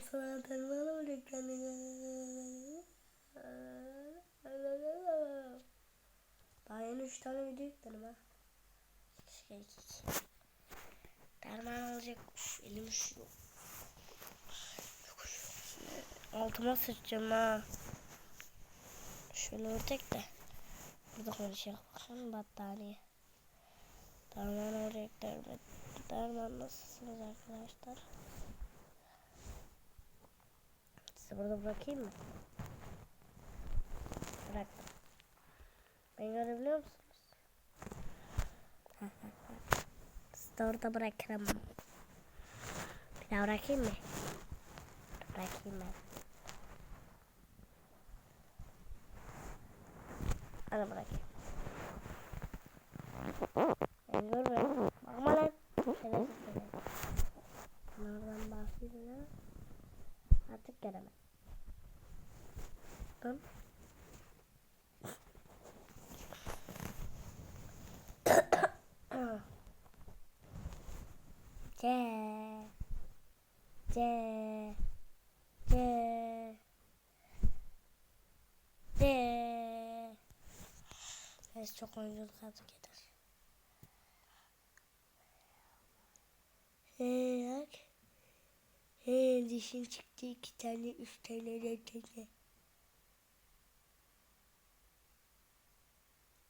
sana derman olacak kendine. Daha yeni 3 tane video yükledim ha. Şey, derman olacak. Uf, elim üşüyor. Altıma sıçacağım ha. Şöyle ötek de. Burada konuşacak. Bakın battaniye. Derman olacak derman. Derman nasılsınız arkadaşlar? Sizi burada bırakayım mı? Bıraktım. Beni görebiliyor musunuz? Sizi de orada bırakırım. Bir daha bırakayım mı? Bırakayım ben. Hadi bırakayım. Beni görmüyor. Bakma lan. Şerefsiz seni. Bunlardan bahsediyor. Artık gelemem. Dön. C C C C Neyse çok oyunculuk artık yeter. Hey bak. Hey dişim çıktı iki tane üç tane dört tane.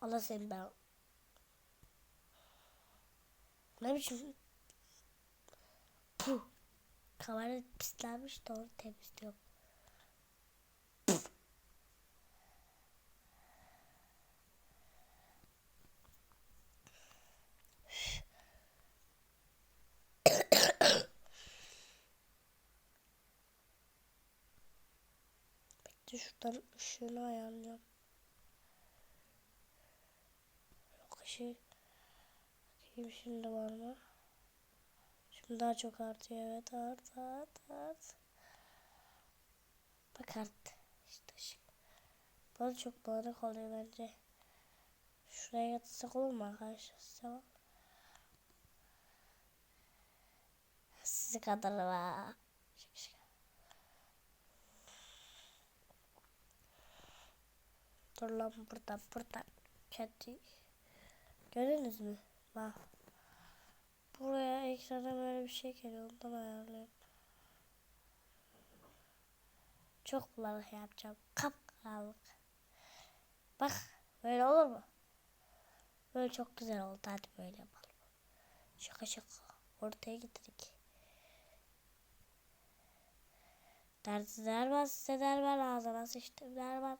Allah seni ben. Ne biçim? Puh. Kamera pislenmiş de onu temizliyorum. Bekle şuradan ışığını ayarlayacağım. Işığı. Bakayım şimdi var mı? Şimdi daha çok artıyor evet art art art. Bak arttı. İşte ışık. Bana çok bulanık oluyor bence. Şuraya yatırsak olur mu arkadaşlar? Tamam. Sizi kadar var. Şık şık. Dur lan burada burada. Kedi. Gördünüz mü? Bak. Buraya ekrana böyle bir şey geliyor. Ondan ayarlayayım. Çok bulanık yapacağım. Kapkaranlık. Bak. Böyle olur mu? Böyle çok güzel oldu. Hadi böyle yapalım. Şaka şaka. Ortaya getirdik. Derdi derman size derman ağzına sıçtım derman.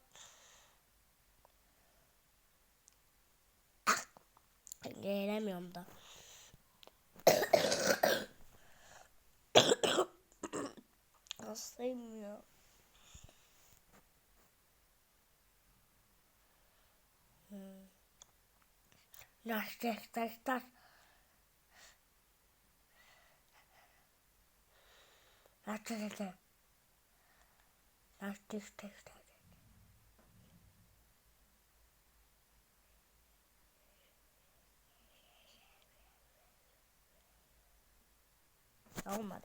Gelemiyorum da. Hastayım ya. Hmm. Yaş yaş yaş yaş. Yaş yaş yaş. Yaş yaş yaş yaş. Olmadı.